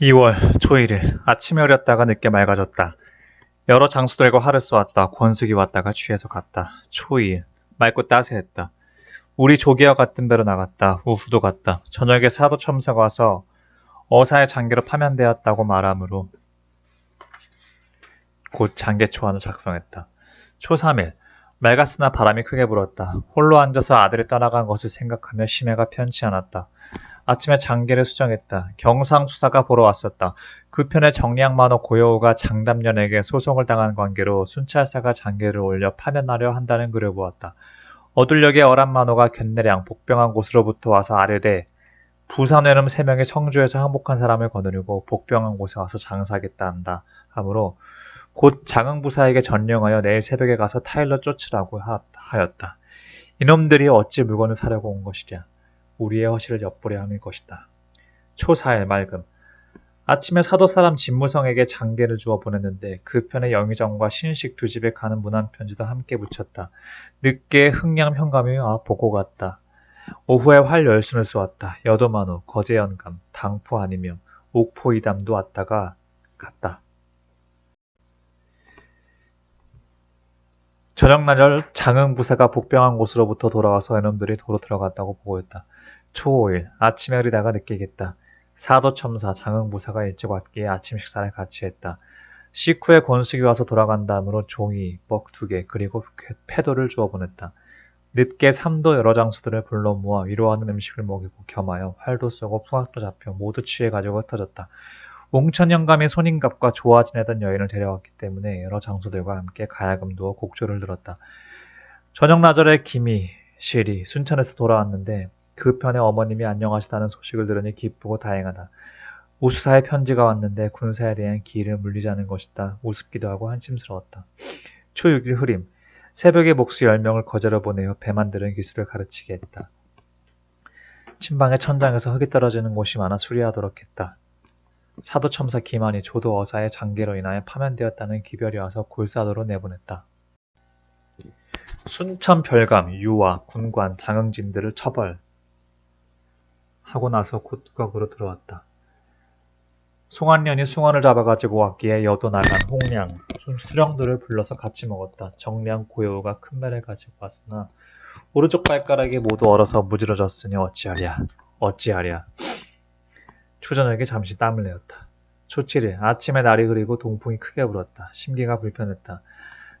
2월 초일일 아침에 어렸다가 늦게 맑아졌다. 여러 장수들과 활을 쏘았다. 권숙이 왔다가 취해서 갔다. 초일 맑고 따스했다. 우리 조개와 같은 배로 나갔다. 우후도 갔다. 저녁에 사도 첨사가 와서 어사의 장계로 파면되었다고 말하므로 곧 장계 초안을 작성했다. 초 3일 맑았으나 바람이 크게 불었다. 홀로 앉아서 아들이 떠나간 것을 생각하며 심해가 편치 않았다. 아침에 장계를 수정했다. 경상수사가 보러 왔었다. 그 편에 정량만호 고여우가 장담년에게 소송을 당한 관계로 순찰사가 장계를 올려 파면하려 한다는 글을 보았다. 어둘역의 어란만호가 견내량 복병한 곳으로부터 와서 아뢰되 부산회름 세 명이 성주에서 항복한 사람을 거느리고 복병한 곳에 와서 장사하겠다 한다. 하므로 곧 장흥부사에게 전령하여 내일 새벽에 가서 타일러 쫓으라고 하- 하였다. 이놈들이 어찌 물건을 사려고 온 것이랴. 우리의 허실을 엿보려 함일 것이다. 초사일 맑음. 아침에 사도 사람 진무성에게 장계를 주어 보냈는데 그 편에 영의정과 신식 두 집에 가는 문안 편지도 함께 붙였다. 늦게 흥량 현감이 와 보고 갔다. 오후에 활 열순을 쏘았다. 여도만호, 거제연감, 당포 아니며 옥포 이담도 왔다가 갔다. 저녁 나절 장흥 부사가 복병한 곳으로부터 돌아와서 이놈들이 도로 들어갔다고 보고했다. 초 5일 아침에 흐리다가 늦게 겠다. 사도첨사 장흥부사가 일찍 왔기에 아침 식사를 같이 했다. 식후에 권숙이 와서 돌아간 다음으로 종이, 뻑 두 개, 그리고 쾌- 패도를 주어 보냈다. 늦게 삼도 여러 장수들을 불러 모아 위로하는 음식을 먹이고 겸하여 활도 쏘고 풍악도 잡혀 모두 취해가지고 흩어졌다. 웅천 영감이 손인갑과 좋아 지내던 여인을 데려왔기 때문에 여러 장수들과 함께 가야금 두어 곡조를 들었다. 저녁 나절에 김이, 실이 순천에서 돌아왔는데 그 편에 어머님이 안녕하시다는 소식을 들으니 기쁘고 다행하다. 우수사의 편지가 왔는데 군사에 대한 기일을 물리자는 것이다. 우습기도 하고 한심스러웠다. 초 6일 흐림. 새벽에 목수 10명을 거제로 보내어 배 만드는 기술을 가르치게 했다. 친방의 천장에서 흙이 떨어지는 곳이 많아 수리하도록 했다. 사도첨사 기만이 조도 어사의 장계로 인하여 파면되었다는 기별이 와서 골사도로 내보냈다. 순천 별감, 유화, 군관, 장흥진들을 처벌. 하고 나서 곧각으로 들어왔다. 송한년이 숭어를 잡아가지고 왔기에 여도 나간 홍량, 수- 수령들을 불러서 같이 먹었다. 정량 고여우가 큰 배를 가지고 왔으나 오른쪽 발가락이 모두 얼어서 무지러졌으니 어찌하랴, 어찌하랴. 초저녁에 잠시 땀을 내었다. 초칠일 아침에 날이 흐리고 동풍이 크게 불었다. 심기가 불편했다.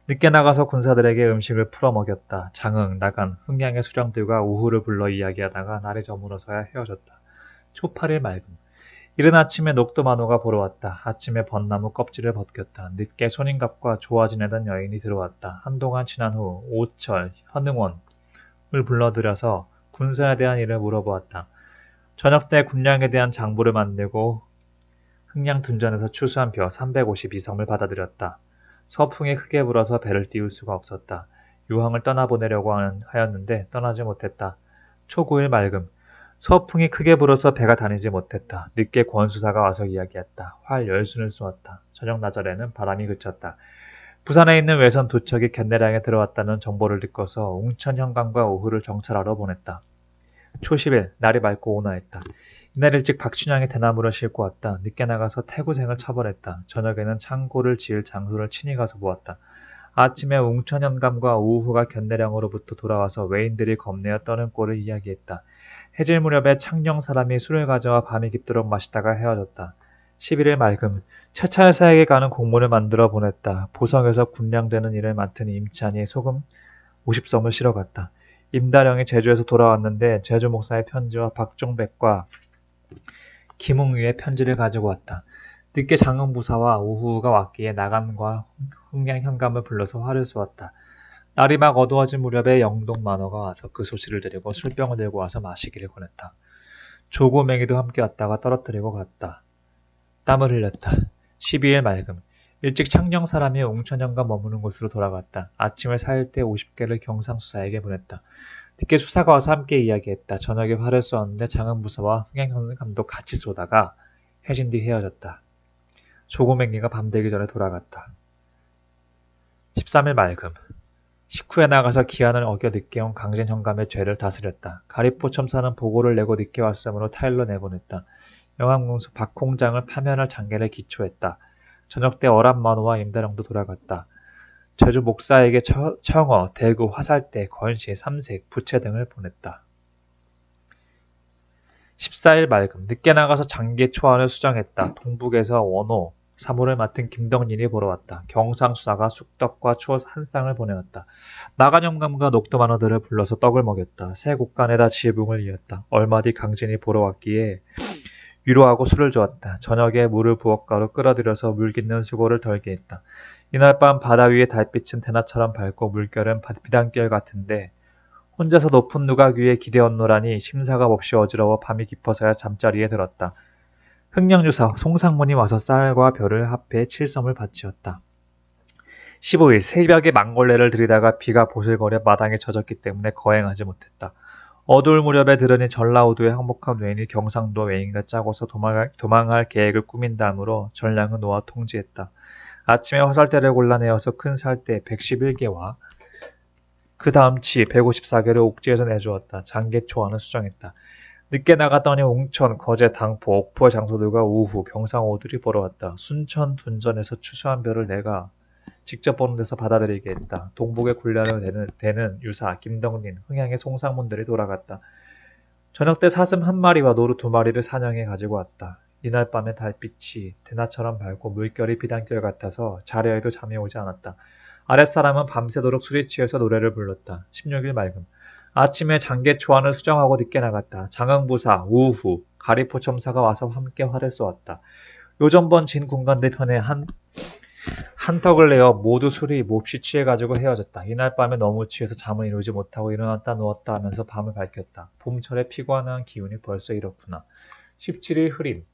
늦게 나가서 군사들에게 음식을 풀어 먹였다. 장흥, 나간, 흥량의 수령들과 우후를 불러 이야기하다가 날이 저물어서야 헤어졌다. 초팔일 맑음. 이른 아침에 녹도 만호가 보러 왔다. 아침에 벚나무 껍질을 벗겼다. 늦게 손인갑과 좋아 지내던 여인이 들어왔다. 한동안 지난 후 오철, 현응원을 불러들여서 군사에 대한 일을 물어보았다. 저녁 때 군량에 대한 장부를 만들고 흥량 둔전에서 추수한 벼 352섬을 받아들였다. 서풍이 크게 불어서 배를 띄울 수가 없었다. 유황을 떠나보내려고 하였는데 떠나지 못했다. 초구일 맑음. 서풍이 크게 불어서 배가 다니지 못했다. 늦게 권수사가 와서 이야기했다. 활 열순을 쏘았다. 저녁 나절에는 바람이 그쳤다. 부산에 있는 외선 두 척이 견내량에 들어왔다는 정보를 듣고서 웅천 현관과 오후를 정찰하러 보냈다. 초십일 날이 맑고 온화했다. 이날 일찍 박춘향이 대나무를 싣고 왔다. 늦게 나가서 태구생을 처벌했다. 저녁에는 창고를 지을 장소를 친히 가서 보았다. 아침에 웅천현감과 우후가 견내량으로부터 돌아와서 외인들이 겁내어 떠는 꼴을 이야기했다. 해질 무렵에 창녕 사람이 술을 가져와 밤이 깊도록 마시다가 헤어졌다. 11일 맑음 차차사에게 가는 공문을 만들어 보냈다. 보성에서 군량되는 일을 맡은 임찬이 소금 50섬을 실어 갔다. 임다령이 제주에서 돌아왔는데 제주 목사의 편지와 박종백과 김웅유의 편지를 가지고 왔다. 늦게 장흥부사와 우후가 왔기에 나간과 흥량 현감을 불러서 화를 쏘았다. 날이 막 어두워진 무렵에 영동 만호가 와서 그 소식을 드리고 술병을 들고 와서 마시기를 권했다. 조고맹이도 함께 왔다가 떨어뜨리고 갔다. 땀을 흘렸다. 12일 맑음. 일찍 창녕 사람이 웅천현가 머무는 곳으로 돌아갔다. 아침을 사일 때 50개를 경상수사에게 보냈다. 늦게 수사가 와서 함께 이야기했다. 저녁에 활을 쏘았는데 장흥부사와 흥행현감도 같이 쏘다가 해진 뒤 헤어졌다. 조고맹이가 밤되기 전에 돌아갔다. 13일 맑음. 식후에 나가서 기한을 어겨 늦게 온 강진 현감의 죄를 다스렸다. 가리포 첨사는 보고를 내고 늦게 왔으므로 타일로 내보냈다. 영암공수 박홍장을 파면할 장계를 기초했다. 저녁 때 어란만호와 임다령도 돌아갔다. 제주 목사에게 처- 청어, 대구, 화살대, 건시, 삼색, 부채 등을 보냈다. 14일 맑음 늦게 나가서 장계 초안을 수정했다. 동북에서 원호, 사무를 맡은 김덕린이 보러 왔다. 경상수사가 쑥떡과 초 한 쌍을 보내왔다. 나간 영감과 녹두만호들을 불러서 떡을 먹였다. 새 곡간에다 지붕을 이었다. 얼마 뒤 강진이 보러 왔기에 위로하고 술을 주었다. 저녁에 물을 부엌가로 끌어들여서 물 깃는 수고를 덜게 했다. 이날 밤 바다 위의 달빛은 대낮처럼 밝고 물결은 바- 비단결 같은데 혼자서 높은 누각 위에 기대었노라니 심사가 몹시 어지러워 밤이 깊어서야 잠자리에 들었다. 흥령유사 송상문이 와서 쌀과 별을 합해 칠섬을 바치었다. 15일 새벽에 망골레를 들이다가 비가 보슬거려 마당에 젖었기 때문에 거행하지 못했다. 어두울 무렵에 들으니 전라우도의 항복한 외인이 경상도 외인과 짜고서 도망할, 도망할 계획을 꾸민 다음으로 전량을 놓아 통지했다. 아침에 화살대를 골라내어서 큰 살대 111개와 그 다음 치 154개를 옥지에서 내주었다. 장계초안을 수정했다. 늦게 나갔더니 웅천, 거제, 당포, 옥포의 장소들과 우후, 경상오들이 보러 왔다. 순천, 둔전에서 추수한 별을 내가 직접 보는 데서 받아들이게 했다. 동북의 군란을 대는, 대는 유사, 김덕린, 흥양의 송상문들이 돌아갔다. 저녁 때 사슴 한 마리와 노루 두 마리를 사냥해 가지고 왔다. 이날 밤의 달빛이 대낮처럼 밝고 물결이 비단결 같아서 자려해도 잠이 오지 않았다. 아랫사람은 밤새도록 술이 취해서 노래를 불렀다. 16일 맑음. 아침에 장계 초안을 수정하고 늦게 나갔다. 장흥부사, 우후, 가리포 첨사가 와서 함께 활을 쏘았다. 요전번 진 군관대 편에 한 한턱을 내어 모두 술이 몹시 취해가지고 헤어졌다. 이날 밤에 너무 취해서 잠을 이루지 못하고 일어났다 누웠다 하면서 밤을 밝혔다. 봄철에 피곤한 기운이 벌써 이렇구나. 17일 흐림.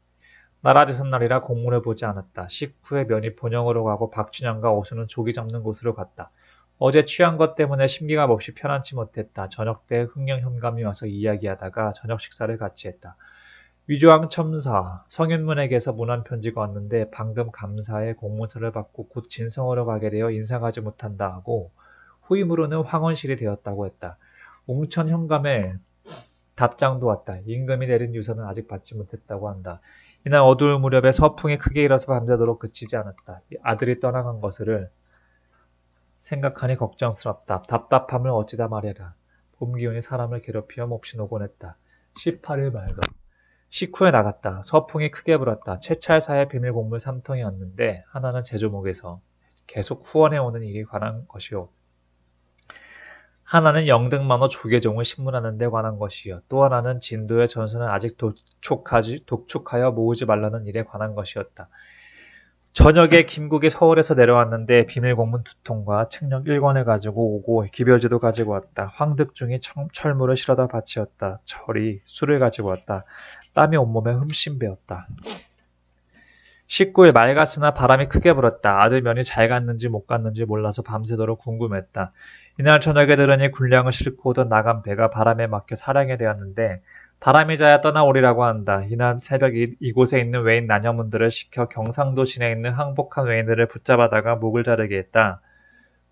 나라제삿날이라 공문을 보지 않았다. 식후에 면이 본영으로 가고 박춘영과 오수는 조기 잡는 곳으로 갔다. 어제 취한 것 때문에 심기가 몹시 편안치 못했다. 저녁 때 흥령 현감이 와서 이야기하다가 저녁 식사를 같이 했다. 위조왕 첨사 성윤문에게서 문안 편지가 왔는데 방금 감사의 공문서를 받고 곧 진성으로 가게 되어 인사하지 못한다 하고 후임으로는 황원실이 되었다고 했다. 웅천 현감의 답장도 왔다. 임금이 내린 유서는 아직 받지 못했다고 한다. 이날 어두울 무렵에 서풍이 크게 일어서 밤새도록 그치지 않았다. 이 아들이 떠나간 것을 생각하니 걱정스럽다. 답답함을 어찌다 말해라. 봄 기운이 사람을 괴롭히며 몹시 노곤했다. 18일 맑음. 식후에 나갔다. 서풍이 크게 불었다. 채찰사의 비밀 공물 3통이 왔는데 하나는 제조목에서 계속 후원해오는 일에 관한 것이요. 하나는 영등만호 조계종을 신문하는 데 관한 것이요. 또 하나는 진도의 전선을 아직 독촉하지, 독촉하여 모으지 말라는 일에 관한 것이었다. 저녁에 김국이 서울에서 내려왔는데 비밀 공문 두 통과 책력 1권을 가지고 오고 기별지도 가지고 왔다. 황득중이 청- 철물을 실어다 바치었다. 철이 술을 가지고 왔다. 땀이 온몸에 흠씬 배었다. 19일 맑았으나 바람이 크게 불었다. 아들 면이 잘 갔는지 못 갔는지 몰라서 밤새도록 궁금했다. 이날 저녁에 들으니 군량을 싣고 오던 나간 배가 바람에 막혀 사량이 되었는데 바람이 자야 떠나오리라고 한다. 이날 새벽 이, 이곳에 있는 외인 나녀문들을 시켜 경상도 시내에 있는 항복한 외인들을 붙잡아다가 목을 자르게 했다.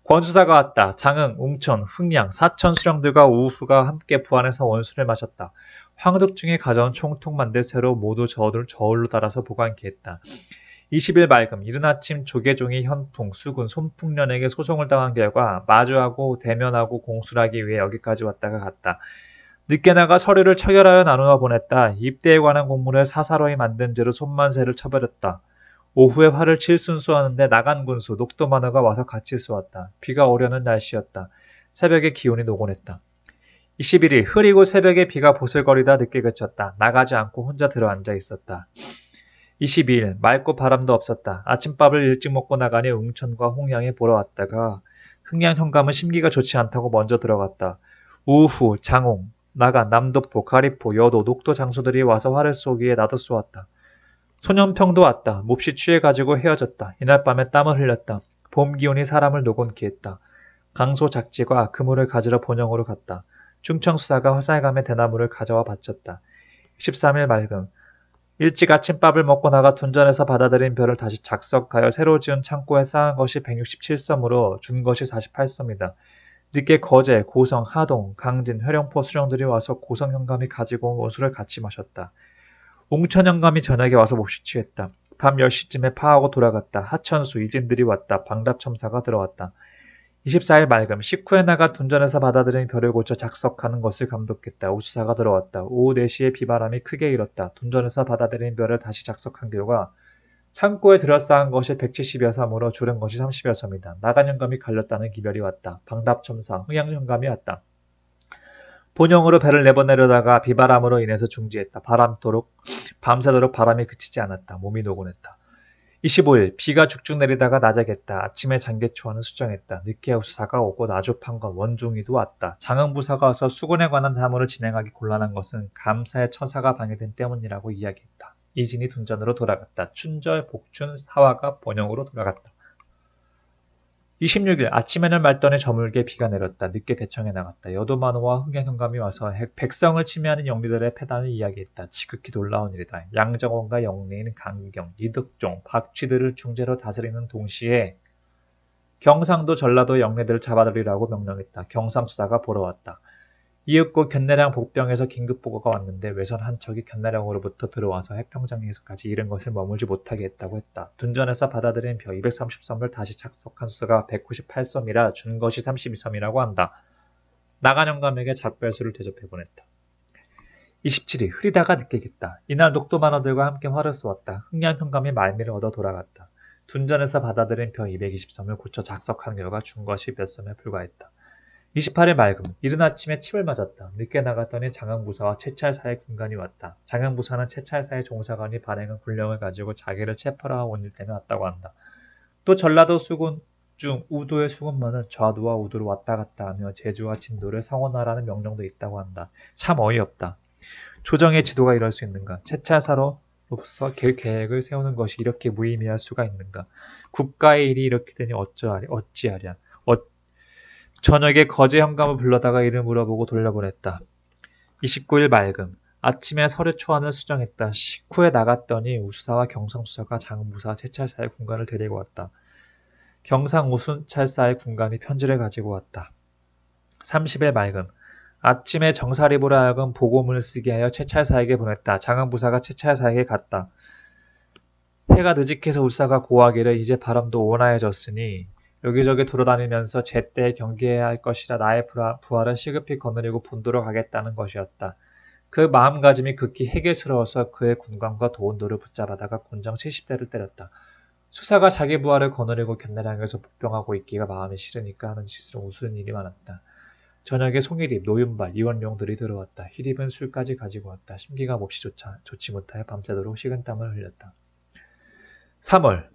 권수사가 왔다. 장흥, 웅천, 흥양, 사천 수령들과 우후가 함께 부안해서 원수를 마셨다. 황덕중이 가져온 총통 만들 새로 모두 저울, 저울로 달아서 보관케했다. 20일 맑음 이른 아침 조계종이 현풍, 수군, 손풍년에게 소송을 당한 결과 마주하고 대면하고 공술하기 위해 여기까지 왔다가 갔다. 늦게 나가 서류를 처결하여 나누어 보냈다. 입대에 관한 공문을 사사로이 만든 죄로 손만세를 처벌했다. 오후에 활을 칠 순수하는데 나간 군수 녹도 만화가 와서 같이 쏘았다. 비가 오려는 날씨였다. 새벽에 기온이 노곤했다. 21일 흐리고 새벽에 비가 보슬거리다 늦게 그쳤다. 나가지 않고 혼자 들어앉아 있었다. 22일 맑고 바람도 없었다. 아침밥을 일찍 먹고 나가니 웅천과 홍양이 보러 왔다가 흥양 현감은 심기가 좋지 않다고 먼저 들어갔다. 우후, 장홍, 나가, 남도포, 가리포, 여도, 녹도 장수들이 와서 활을 쏘기에 나도 쏘았다. 소년평도 왔다. 몹시 취해가지고 헤어졌다. 이날 밤에 땀을 흘렸다. 봄 기운이 사람을 노곤케 했다. 강소 작지가 그물을 가지러 본영으로 갔다. 충청수사가 화살감의 대나무를 가져와 바쳤다. 13일 맑음. 일찍 아침밥을 먹고 나가 둔전에서 받아들인 별을 다시 작석하여 새로 지은 창고에 쌓은 것이 167섬으로 준 것이 48섬이다. 늦게 거제, 고성, 하동, 강진, 회령포 수령들이 와서 고성 현감이 가지고 온 원수를 같이 마셨다. 웅천 영감이 저녁에 와서 몹시 취했다. 밤 10시쯤에 파하고 돌아갔다. 하천수, 이진들이 왔다. 방답첨사가 들어왔다. 24일 맑음, 식후에 나가 둔전에서 받아들인 별을 고쳐 작석하는 것을 감독했다. 우수사가 들어왔다. 오후 4시에 비바람이 크게 일었다. 둔전에서 받아들인 별을 다시 작석한 결과 창고에 들어쌓은 것이 170여 섬으로 줄은 것이 30여 섬이다. 나간 영감이 갈렸다는 기별이 왔다. 방답첨사, 흥양 영감이 왔다. 본영으로 배를 내보내려다가 비바람으로 인해서 중지했다. 바람도록 밤새도록 바람이 그치지 않았다. 몸이 노곤했다. 25일 비가 죽죽 내리다가 낮아겠다. 아침에 장계초하는 수정했다. 늦게 우수사가 오고 나주판건 원종이도 왔다. 장흥부사가 와서 수군에 관한 사무를 진행하기 곤란한 것은 감사의 처사가 방해된 때문이라고 이야기했다. 이진이 둔전으로 돌아갔다. 춘절, 복춘, 사화가 본영으로 돌아갔다. 26일 아침에는 맑더니 저물게 비가 내렸다. 늦게 대청에 나갔다. 여도만호와 흥양현감이 와서 핵- 백성을 침해하는 영리들의 패단을 이야기했다. 지극히 놀라운 일이다. 양정원과 영리인 강경, 이득종, 박쥐들을 중재로 다스리는 동시에 경상도 전라도 영리들을 잡아들이라고 명령했다. 경상수사가 보러 왔다. 이윽고 견내량 복병에서 긴급 보고가 왔는데 외선 한 척이 견내량으로부터 들어와서 해평장에서까지 이른 것을 머물지 못하게 했다고 했다. 둔전에서 받아들인 벼 230섬을 다시 착석한 수가 198섬이라 준 것이 32섬이라고 한다. 나간 영감에게 작별수를 대접해 보냈다. 27일 흐리다가 늦게겠다. 이날 녹도 만화들과 함께 활을 쏘았다. 흥양 현감이 말미를 얻어 돌아갔다. 둔전에서 받아들인 벼 220섬을 고쳐 작석한 결과 준 것이 몇 섬에 불과했다. 28일 맑음, 이른 아침에 침을 맞았다. 늦게 나갔더니 장흥부사와 채찰사의 군관이 왔다. 장흥부사는 채찰사의 종사관이 발행한 군령을 가지고 자기를 체포하러 온일 때문에 왔다고 한다. 또 전라도 수군 중 우도의 수군만은 좌도와 우도로 왔다 갔다 하며 제주와 진도를 상원하라는 명령도 있다고 한다. 참 어이없다. 조정의 지도가 이럴 수 있는가? 채찰사로서 계- 계획을 세우는 것이 이렇게 무의미할 수가 있는가? 국가의 일이 이렇게 되니 어찌하랴. 어, 저녁에 거제 현감을 불러다가 이를 물어보고 돌려보냈다. 29일 맑음. 아침에 서류 초안을 수정했다. 식후에 나갔더니 우수사와 경상수사가 장무사 채찰사의 군관을 데리고 왔다. 경상 우순찰사의 군관이 편지를 가지고 왔다. 30일 맑음. 아침에 정사리보라 하여금 보고문을 쓰게 하여 채찰사에게 보냈다. 장흥부사가 채찰사에게 갔다. 해가 늦직해서 우사가 고하기를 이제 바람도 온화해졌으니 여기저기 돌아다니면서 제때 경계해야 할 것이라 나의 부하를 시급히 거느리고 본도로 가겠다는 것이었다. 그 마음가짐이 극히 해결스러워서 그의 군관과 도원도를 붙잡아다가 곤장 70대를 때렸다. 수사가 자기 부하를 거느리고 견나량에서 복병하고 있기가 마음이 싫으니까 하는 짓으로 웃은 일이 많았다. 저녁에 송일입, 노윤발, 이원룡들이 들어왔다. 희립은 술까지 가지고 왔다. 심기가 몹시 좋지 못하여 밤새도록 식은땀을 흘렸다. 3월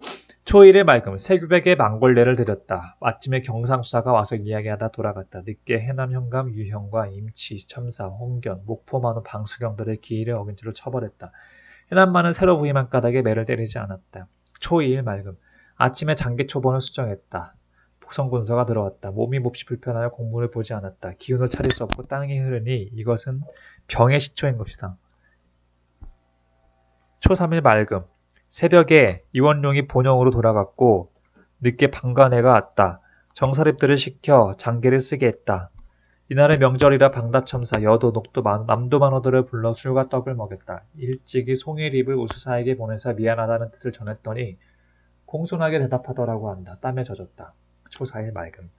초일의 맑음 새벽에 망골레를 드렸다. 아침에 경상수사가 와서 이야기하다 돌아갔다. 늦게 해남 현감 유형과 임치, 첨사, 홍견, 목포만호 방수경들의 기일을 어긴 채로 처벌했다. 해남만은 새로 부임한 까닭에 매를 때리지 않았다. 초이일 맑음 아침에 장기 초본을 수정했다. 복성군서가 들어왔다. 몸이 몹시 불편하여 공문을 보지 않았다. 기운을 차릴 수 없고 땅이 흐르니 이것은 병의 시초인 것이다. 초 3일 맑음 새벽에 이원룡이 본영으로 돌아갔고 늦게 방관회가 왔다. 정사립들을 시켜 장계를 쓰게 했다. 이날은 명절이라 방답첨사, 여도, 녹도, 만- 남도 만호들을 불러 술과 떡을 먹였다. 일찍이 송일입을 우수사에게 보내서 미안하다는 뜻을 전했더니 공손하게 대답하더라고 한다. 땀에 젖었다. 초사일 맑음.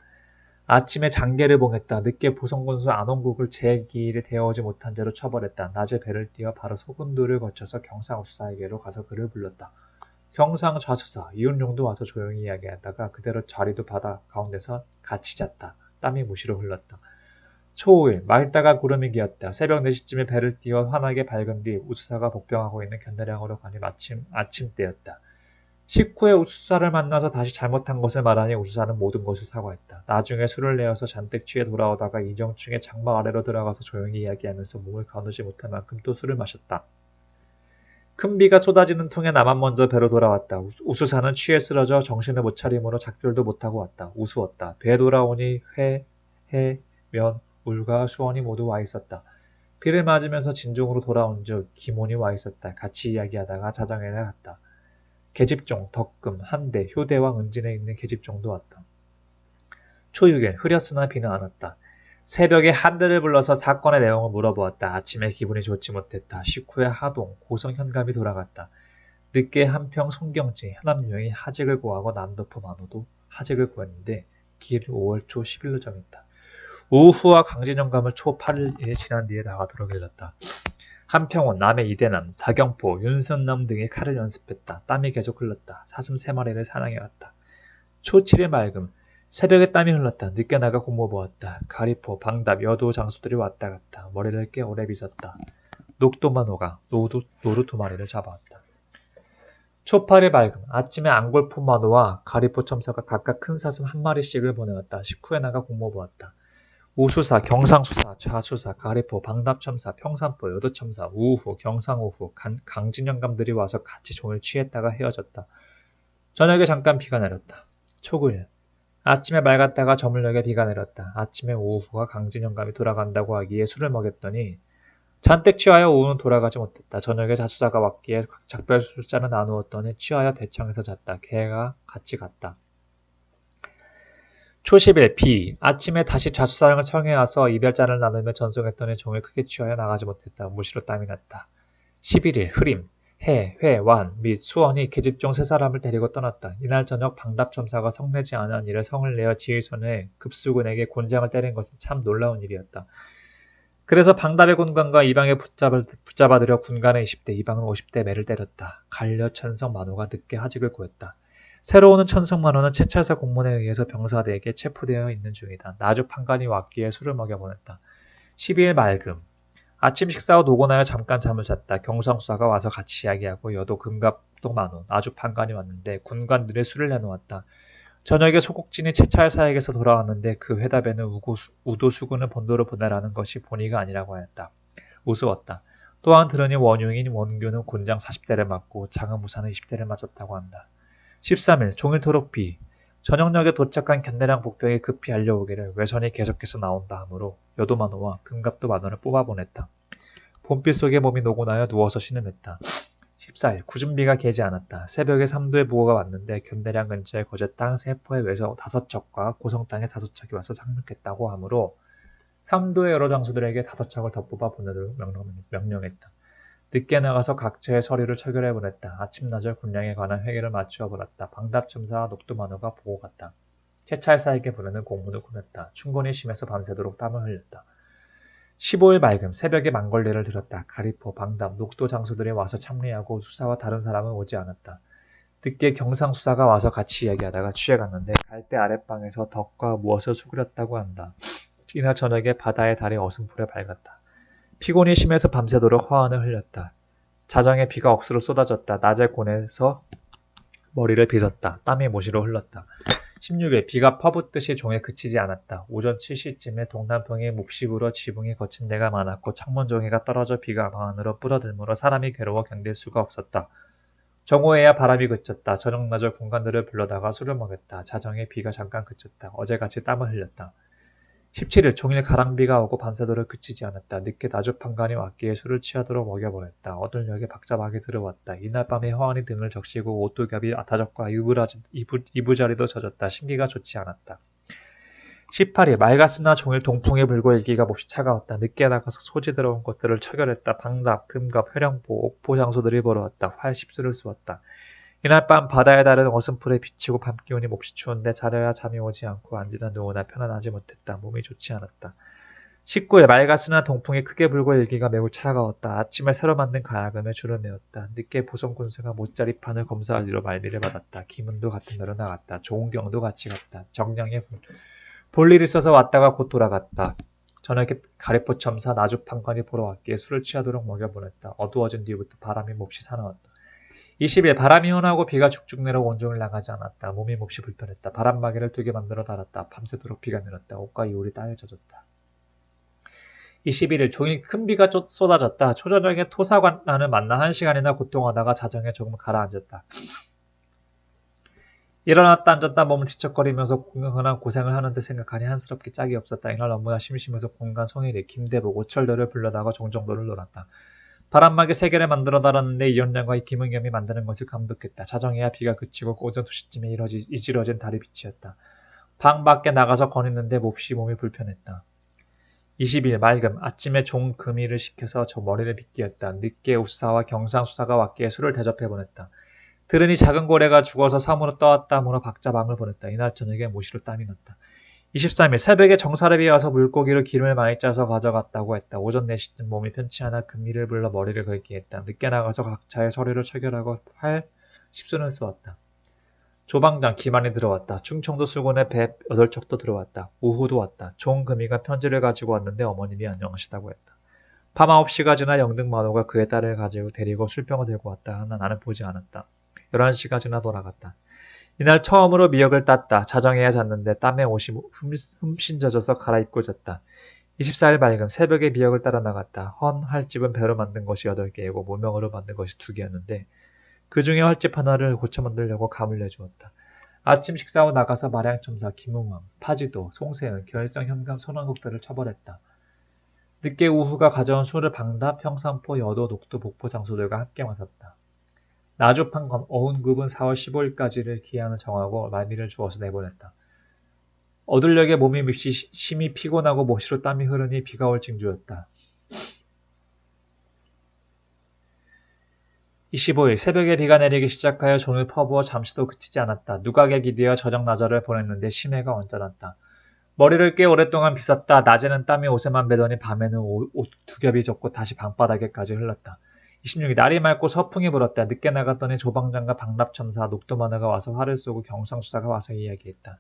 아침에 장계를 봉했다. 늦게 보성군수 안원국을 제2일에 대어오지 못한 죄로 처벌했다. 낮에 배를 띄워 바로 소군도를 거쳐서 경상우수사에게로 가서 그를 불렀다. 경상 좌수사 이윤용도 와서 조용히 이야기하다가 그대로 자리도 받아 가운데서 같이 잤다. 땀이 무시로 흘렀다. 초오일 맑다가 구름이 기었다. 새벽 4시쯤에 배를 띄워 환하게 밝은 뒤 우수사가 복병하고 있는 견대량으로 가니 마침 아침 때였다. 식후에 우수사를 만나서 다시 잘못한 것을 말하니 우수사는 모든 것을 사과했다. 나중에 술을 내어서 잔뜩 취해 돌아오다가 이정충의 장막 아래로 들어가서 조용히 이야기하면서 몸을 가누지 못할 만큼 또 술을 마셨다. 큰 비가 쏟아지는 통에 나만 먼저 배로 돌아왔다. 우- 우수사는 취해 쓰러져 정신을 못 차림으로 작별도 못하고 왔다. 우스웠다. 배 돌아오니 회, 해, 면, 울과 수원이 모두 와 있었다. 비를 맞으면서 진종으로 돌아온 즉 기몬이 와 있었다. 같이 이야기하다가 자정에 갔다. 계집종, 덕금, 한대, 효대왕 은진에 있는 계집종도 왔다. 초육일 흐렸으나 비는 안 왔다. 새벽에 한대를 불러서 사건의 내용을 물어보았다. 아침에 기분이 좋지 못했다. 식후에 하동, 고성 현감이 돌아갔다. 늦게 한평 송경지, 현암용이 하직을 구하고 남도포 만호도 하직을 구했는데 길 5월 초 10일로 정했다. 우후와 강진영감을 초 8일에 지난 뒤에 나가도록 일렀다. 한평원, 남해 이대남, 다경포, 윤선남 등의 칼을 연습했다. 땀이 계속 흘렀다. 사슴 세 마리를 사냥해왔다. 초 7일 맑음, 새벽에 땀이 흘렀다. 늦게 나가 공모 보았다. 가리포, 방답, 여도 장수들이 왔다 갔다. 머리를 꽤 오래 빗었다. 녹도만호가 노루, 노루 두 마리를 잡아왔다. 초파리 밝음, 아침에 앙골포 마노와 가리포 첨사가 각각 큰 사슴 한 마리씩을 보내왔다. 식후에 나가 공모 보았다. 우수사, 경상수사, 좌수사, 가리포, 방답첨사, 평산포, 여도첨사, 우후, 경상우후, 간- 강진영감들이 와서 같이 종을 취했다가 헤어졌다. 저녁에 잠깐 비가 내렸다. 초구일. 아침에 맑았다가 저물녘에 비가 내렸다. 아침에 오후가 강진영감이 돌아간다고 하기에 술을 먹였더니 잔뜩 취하여 오후는 돌아가지 못했다. 저녁에 자수자가 왔기에 작별 술잔을 나누었더니 취하여 대청에서 잤다. 개가 같이 갔다. 초십일 비 아침에 다시 자수사랑을 청해 와서 이별잔을 나누며 전송했더니 종일 크게 취하여 나가지 못했다. 무시로 땀이 났다. 11일 흐림 해, 회, 완, 및 수원이 계집종 세 사람을 데리고 떠났다. 이날 저녁 방답첨사가 성내지 않은 일에 성을 내어 지휘선에 급수군에게 곤장을 때린 것은 참 놀라운 일이었다. 그래서 방답의 군관과 이방에 붙잡아, 붙잡아들여 군간의 20대, 이방은 50대 매를 때렸다. 갈려 천성 만호가 늦게 하직을 구했다. 새로 오는 만호는 채찰사 공문에 의해서 병사대에게 체포되어 있는 중이다. 나주 판관이 왔기에 술을 먹여 보냈다. 12일 맑음. 아침 식사 후 노곤하여 잠깐 잠을 잤다. 경상수사가 와서 같이 이야기하고 여도 금갑도 만원, 아주 판관이 왔는데 군관들의 술을 내놓았다. 저녁에 소국진이 채찰사에게서 돌아왔는데 그 회답에는 우고, 우도 수군을 본도로 보내라는 것이 본의가 아니라고 하였다. 우스웠다. 또한 들으니 원흉인 원규는 곤장 40대를 맞고 장은 무사는 20대를 맞았다고 한다. 13일 종일토록 비 저녁녘에 도착한 견내랑 복병이 급히 알려오기를 외선이 계속해서 나온다 하므로 여도만호와 금갑도 만원을 뽑아보냈다. 봄빛 속에 몸이 노곤하여 누워서 신음했다. 14일 구준비가 개지 않았다. 새벽에 삼도의 보고가 왔는데 견내량 근처에 거제 땅 세포에 외서 다섯 척과 고성 땅에 다섯 척이 와서 상륙했다고 하므로 삼도의 여러 장수들에게 다섯 척을 더 뽑아 보내도록 명령, 명령했다. 늦게 나가서 각처의 서류를 처결해 보냈다. 아침나절 군량에 관한 회계를 맞추어 보냈다. 방답첨사와 녹두만호가 보고 갔다. 채찰사에게 보내는 공문을 보냈다. 충곤이 심해서 밤새도록 땀을 흘렸다. 15일 맑음 새벽에 망걸레를 들었다. 가리포, 방답, 녹도 장수들이 와서 참리하고 수사와 다른 사람은 오지 않았다. 늦게 경상수사가 와서 같이 이야기하다가 취해갔는데 갈대 아랫방에서 덕과 무엇을 수그렸다고 한다. 이날 저녁에 바다의 달이 어슴풀에 밝았다. 피곤이 심해서 밤새도록 화환을 흘렸다. 자정에 비가 억수로 쏟아졌다. 낮에 곤에서 머리를 빗었다. 땀이 모시로 흘렀다. 16일 비가 퍼붓듯이 종에 그치지 않았다. 오전 7시쯤에 동남풍이 몹시 불어 지붕이 거친 데가 많았고 창문 종이가 떨어져 비가 방 안으로 뿌러들므로 사람이 괴로워 견딜 수가 없었다. 정오에야 바람이 그쳤다. 저녁마저 군관들을 불러다가 술을 먹였다. 자정에 비가 잠깐 그쳤다. 어제같이 땀을 흘렸다. 17일 종일 가랑비가 오고 밤새도록 그치지 않았다. 늦게 나주판관이 왔기에 술을 취하도록 먹여보냈다. 어둠역에 박자박이 들어왔다. 이날 밤에 화환이 등을 적시고 오뚜겹이 아타적과 이부라지, 이부, 이부자리도 젖었다. 심기가 좋지 않았다. 18일 맑았으나 종일 동풍이 불고 일기가 몹시 차가웠다. 늦게 나가서 소지 들어온 것들을 처결했다. 방답, 금갑, 회령보, 옥포 장소들이 벌어왔다. 활 십수를 쏘았다. 이날 밤 바다의 달은 어슴풀에 비치고 밤 기온이 몹시 추운데 자려야 잠이 오지 않고 앉으나 누우나 편안하지 못했다. 몸이 좋지 않았다. 19일 맑았으나 동풍이 크게 불고 일기가 매우 차가웠다. 아침에 새로 만든 가야금에 줄을 메었다. 늦게 보성군수가 못자리판을 검사하기로 말미를 받았다. 김은도 같은 데로 나갔다. 조은경도 같이 갔다. 정량에 볼일 있어서 왔다가 곧 돌아갔다. 저녁에 가리포 첨사 나주 판관이 보러 왔기에 술을 취하도록 먹여보냈다. 어두워진 뒤부터 바람이 몹시 사나웠다. 20일 바람이 hun하고 비가 죽죽 내려 온종일 나가지 않았다. 몸이 몹시 불편했다. 바람막이를 두개 만들어 달았다. 밤새도록 비가 내렸다. 옷과 이울이 땀에 젖었다. 21일 종일 큰 비가 쫓- 쏟아졌다. 초저녁에 토사관란을 만나 한 시간이나 고통하다가 자정에 조금 가라앉았다. 일어났다 앉았다 몸을 뒤척거리면서 흔한 고생을 하는데 생각하니 한스럽게 짝이 없었다. 이날 너무나 심심해서 공간 송일이 김대복 오철도를 불러다가 종정도를 놀았다. 바람막이 세 개를 만들어 달았는데 이연량과 김은겸이 만드는 것을 감독했다. 자정에야 비가 그치고 오전 2시쯤에 이러지, 이지러진 달이 빛이었다. 방 밖에 나가서 거닐는데 몹시 몸이 불편했다. 20일 맑음 아침에 종 금이를 시켜서 저 머리를 빗기었다. 늦게 우수사와 경상수사가 왔기에 술을 대접해 보냈다. 들으니 작은 고래가 죽어서 섬으로 떠왔다므로 박자방을 보냈다. 이날 저녁에 모시로 땀이 났다. 23일 새벽에 정사reb이 와서 물고기로 기름을 많이 짜서 가져갔다고 했다. 오전 4시쯤 몸이 편치 않아 금리를 불러 머리를 긁기 했다. 늦게 나가서 각자의 서류를 체결하고 팔 10순을 쏘았다. 조방장 기만이 들어왔다. 충청도 수군의 배 여덟 척도 들어왔다. 우후도 왔다. 종금이가 편지를 가지고 왔는데 어머님이 안녕하시다고 했다. 밤 9시가 지나 영등만호가 그의 딸을 가지고 데리고 술병을 들고 왔다. 하나 나는 보지 않았다. 11시가 지나 돌아갔다. 이날 처음으로 미역을 땄다. 자정에야 잤는데 땀에 옷이 흠- 흠씬 젖어서 갈아입고 잤다. 24일 밝음 새벽에 미역을 따라 나갔다. 헌 활집은 배로 만든 것이 8개이고 모명으로 만든 것이 2개였는데 그 중에 활집 하나를 고쳐 만들려고 감을 내주었다. 아침 식사 후 나가서 마량첨사, 김웅왕, 파지도, 송세은, 결성, 현감, 손원국들을 처벌했다. 늦게 우후가 가져온 술을 방답, 평산포, 여도, 녹도, 복포 장소들과 함께 마셨다. 나주판 건 어훈급은 4월 15일까지를 기한을 정하고 말미를 주어서 내보냈다. 어들녘에 몸이 몹시 시- 심히 피곤하고 못으로 땀이 흐르니 비가 올 징조였다. 25일 새벽에 비가 내리기 시작하여 종일 퍼부어 잠시도 그치지 않았다. 누각에 기대어 저녁 나절을 보냈는데 심해가 언짢았다. 머리를 꽤 오랫동안 빗었다. 낮에는 땀이 옷에만 배더니 밤에는 옷두 겹이 젖고 다시 방바닥에까지 흘렀다. 26일 날이 맑고 서풍이 불었다. 늦게 나갔더니 조방장과 박납첨사, 녹도마너가 와서 화를 쏘고 경상수사가 와서 이야기했다.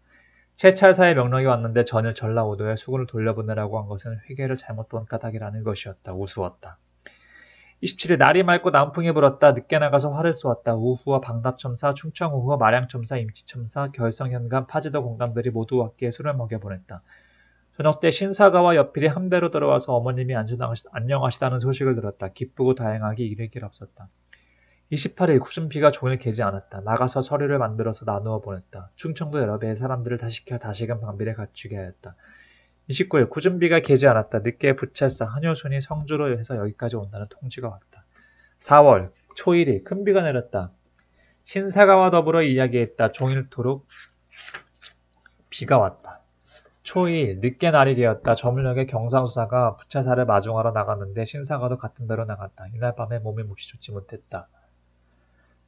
채찰사의 명령이 왔는데 전일 전라오도에 수군을 돌려보내라고 한 것은 회계를 잘못 본 까닭이라는 것이었다. 우스웠다. 27일 날이 맑고 남풍이 불었다. 늦게 나가서 화를 쏘았다. 우후와 방답첨사, 충청우후와 마량첨사, 임치첨사, 결성현감, 파지도 공감들이 모두 왔기에 술을 먹여보냈다. 저녁 때 신사가와 여필이 한 배로 들어와서 어머님이 안녕하시다는 소식을 들었다. 기쁘고 다행하기 이를 길 없었다. 28일 구준비가 종일 개지 않았다. 나가서 서류를 만들어서 나누어 보냈다. 충청도 여러 배의 사람들을 다 시켜 다시금 방비를 갖추게 하였다. 29일 구준비가 개지 않았다. 늦게 부찰사 한효순이 성주로 해서 여기까지 온다는 통지가 왔다. 4월 초일이 큰 비가 내렸다. 신사가와 더불어 이야기했다. 종일토록 비가 왔다. 초일 늦게 날이 되었다. 저물녘에 경상수사가 부차사를 마중하러 나갔는데 신사가도 같은 배로 나갔다. 이날 밤에 몸이 몹시 좋지 못했다.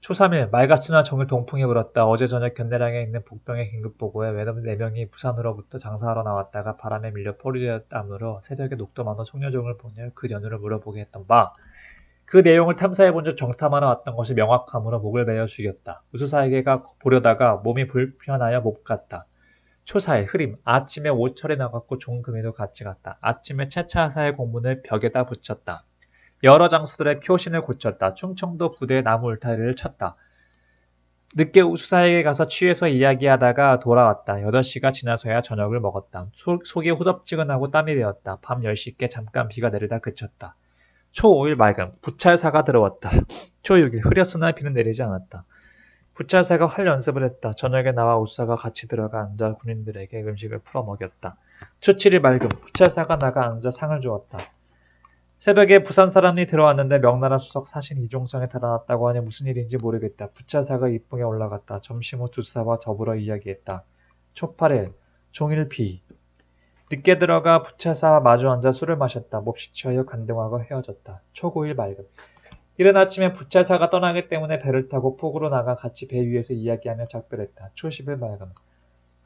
초3일 말같이나 종일 동풍이 불었다. 어제 저녁 견내량에 있는 복병의 긴급보고에 외놈 4명이 부산으로부터 장사하러 나왔다가 바람에 밀려 포리되었다므로 새벽에 녹도만호 총려종을 보내 그 연유를 물어보게 했던 바. 그 내용을 탐사해 본 적 정탐하러 왔던 것이 명확하므로 목을 베어 죽였다. 우수사에게가 보려다가 몸이 불편하여 못 갔다. 초사일 흐림 아침에 옷철에 나갔고 종금이도 같이 갔다. 아침에 채차사의 공문을 벽에다 붙였다. 여러 장소들의 표신을 고쳤다. 충청도 부대의 나무 울타리를 쳤다. 늦게 우수사에게 가서 취해서 이야기하다가 돌아왔다. 8시가 지나서야 저녁을 먹었다. 속, 속이 후덥지근하고 땀이 되었다. 밤 10시께 잠깐 비가 내리다 그쳤다. 초 5일 맑음 부찰사가 들어왔다. 초 6일 흐렸으나 비는 내리지 않았다. 부찰사가 활 연습을 했다. 저녁에 나와 우수사가 같이 들어가 앉아 군인들에게 음식을 풀어 먹였다. 초 7일 맑음 부찰사가 나가 앉아 상을 주었다. 새벽에 부산 사람이 들어왔는데 명나라 수석 사신 이종성에 달아났다고 하니 무슨 일인지 모르겠다. 부차사가 이풍에 올라갔다. 점심 후 두사와 더불어 이야기했다. 초 8일 종일 비. 늦게 들어가 부차사와 마주 앉아 술을 마셨다. 몹시 취하여 간등하고 헤어졌다. 초 9일 맑음. 이른 아침에 부차사가 떠나기 때문에 배를 타고 폭으로 나가 같이 배 위에서 이야기하며 작별했다. 초 10일 맑음.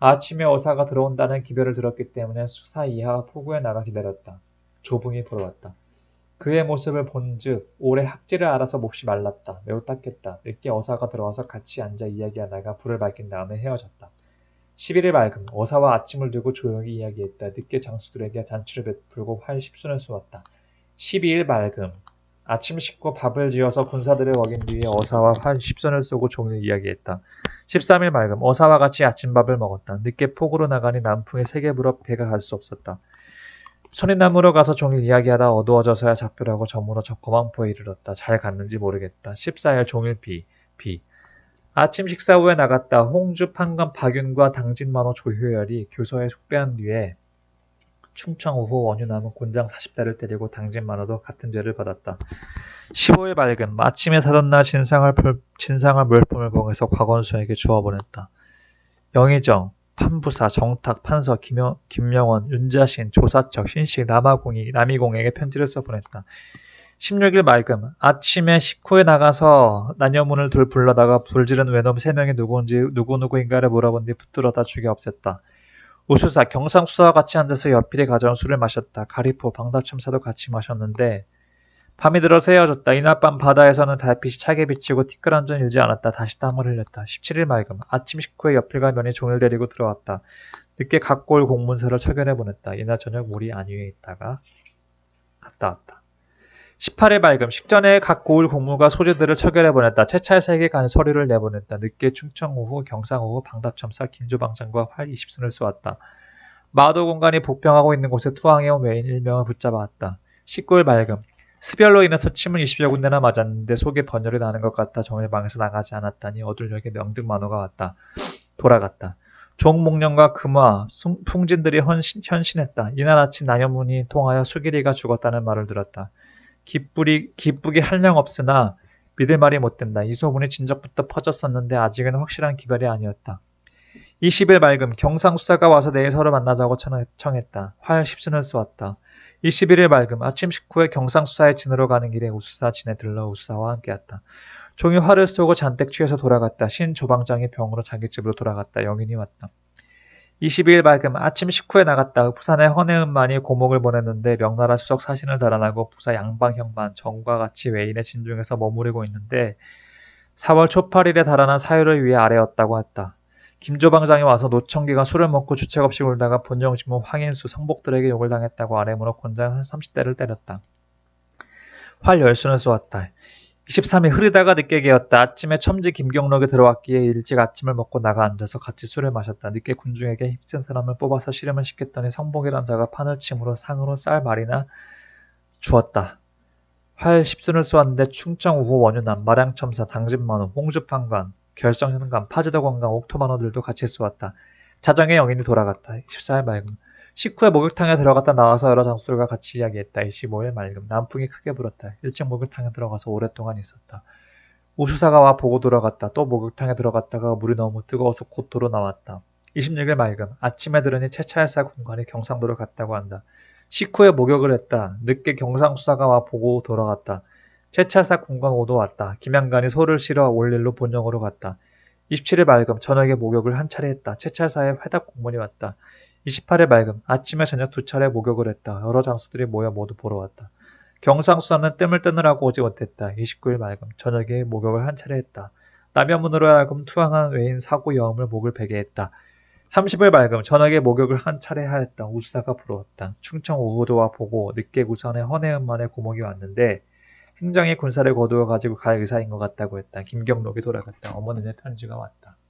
아침에 어사가 들어온다는 기별을 들었기 때문에 수사 이하 포구에 나가 기다렸다. 조붕이 불어왔다. 그의 모습을 본즉 오래 학지를 알아서 몹시 말랐다. 매우 딱했다. 늦게 어사가 들어와서 같이 앉아 이야기하다가 불을 밝힌 다음에 헤어졌다. 11일 맑음 어사와 아침을 두고 조용히 이야기했다. 늦게 장수들에게 잔치를 베풀고 활 십순을 쏘았다. 12일 맑음 아침 씻고 밥을 지어서 군사들을 먹인 뒤에 어사와 활 십선을 쏘고 종일 이야기했다. 13일 맑음 어사와 같이 아침밥을 먹었다. 늦게 폭으로 나가니 남풍에 세게 불어 배가 갈 수 없었다. 소리나무로 가서 종일 이야기하다 어두워져서야 작별하고 저물어 적거만포에 이르렀다. 잘 갔는지 모르겠다. 14일 종일 비, 비. 아침 식사 후에 나갔다. 홍주, 판관, 박윤과 당진만호 조효열이 교서에 숙배한 뒤에 충청 우후 원유남은 곤장 40대를 때리고 당진만호도 같은 죄를 받았다. 15일 밝은 아침에 사던 날 진상을, 볼- 진상을 물품을 봉해서 곽원수에게 주어보냈다. 영의정, 판부사, 정탁, 판서, 김영, 김영원, 윤자신, 조사척, 신식, 남아공이, 남이공에게 편지를 써보냈다. 16일 맑음 아침에 식후에 나가서 난여문을 둘 불러다가 불지른 외놈 세 명이 누구인지 누구누구인가를 물어본 뒤 붙들어다 죽여 없앴다. 우수사 경상수사와 같이 앉아서 연필이 가져온 술을 마셨다. 가리포 방답첨사도 같이 마셨는데 밤이 들어서 헤어졌다. 이날 밤 바다에서는 달빛이 차게 비치고 티끌 한 점 일지 않았다. 다시 땀을 흘렸다. 17일 맑음 아침 식후에 연필과 면이 종일 데리고 들어왔다. 늦게 갖고 올 공문서를 처결해 보냈다. 이날 저녁 우리 안위에 있다가 갔다 왔다. 18일 밝음 식전에 갖고 올 공무가 소재들을 처결해 보냈다. 채찰사에게 간 서류를 내보냈다. 늦게 충청 오후 경상 오후 방답첨사 김조방장과 활 20순을 쏘았다. 마도 공간이 복병하고 있는 곳에 투항해온 외인 1명을 붙잡아왔다. 19일 밝음 습열로 인해서 침을 20여 군데나 맞았는데 속에 번열이 나는 것 같아 정일방에서 나가지 않았다니 어둘역에 명등 만호가 왔다. 돌아갔다. 종목령과 금화, 숭- 풍진들이 헌신, 현신했다. 이날 아침 난여문이 통하여 수길이가 죽었다는 말을 들었다. 기쁘리, 기쁘게 할령 없으나 믿을 말이 못 된다. 이 소문이 진작부터 퍼졌었는데 아직은 확실한 기별이 아니었다. 20일 맑음 경상수사가 와서 내일 서로 만나자고 청- 청했다. 활 10순을 쏘았다. 21일 맑음 아침 식후에 경상수사에 지내러 가는 길에 우수사 진에 들러 우수사와 함께했다. 종이 활을 쏘고 잔뜩 취해서 돌아갔다. 신 조방장이 병으로 자기 집으로 돌아갔다. 영인이 왔다. 22일 밝음 아침 식후에 나갔다. 부산에 헌혜은만이 고목을 보냈는데 명나라 수석 사신을 달아나고 부사 양방형만 정과 같이 외인의 진중에서 머무르고 있는데 4월 초 8일에 달아난 사유를 위해 아래였다고 했다. 김조방장이 와서 노청기가 술을 먹고 주책 없이 울다가 본영신문 황인수 성복들에게 욕을 당했다고 아래문어 곤장 30대를 때렸다. 활 열수는 쏘았다. 23일 흐리다가 늦게 깨었다. 아침에 첨지 김경록이 들어왔기에 일찍 아침을 먹고 나가 앉아서 같이 술을 마셨다. 늦게 군중에게 힘센 사람을 뽑아서 씨름을 시켰더니 성복이란 자가 판을 침으로 상으로 쌀 말이나 주었다. 활 10순을 쏘았는데 충청 우후 원유남, 마량 첨사, 당진만호, 홍주판관, 결성현관, 파지도 관광, 옥토만호들도 같이 쏘았다. 자정에 영인이 돌아갔다. 24일 맑음. 식후에 목욕탕에 들어갔다 나와서 여러 장수들과 같이 이야기했다. 25일 맑음. 남풍이 크게 불었다. 일찍 목욕탕에 들어가서 오랫동안 있었다. 우수사가 와 보고 돌아갔다. 또 목욕탕에 들어갔다가 물이 너무 뜨거워서 곧 도로 나왔다. 26일 맑음. 아침에 들으니 채차일사 군관이 경상도로 갔다고 한다. 식후에 목욕을 했다. 늦게 경상수사가 와 보고 돌아갔다. 채찰사 군관 오도 왔다. 김양간이 소를 실어 올 일로 본영으로 갔다. 27일 맑음 저녁에 목욕을 한 차례 했다. 채찰사에 회답 공문이 왔다. 28일 맑음 아침에 저녁 두 차례 목욕을 했다. 여러 장수들이 모여 모두 보러 왔다. 경상수사는 뜸을 뜨느라고 오지 못했다. 29일 맑음 저녁에 목욕을 한 차례 했다. 남현문으로 하여금 투항한 외인 사고 여음을 목을 베게 했다. 30일 맑음 저녁에 목욕을 한 차례 하였다. 우수사가 부러웠다. 충청 우후도와 보고 늦게 구산에 헌혜은만의 고목이 왔는데 행정이 군사를 거두어 가지고 갈 의사인 것 같다고 했다. 김경록이 돌아갔다. 어머니의 편지가 왔다.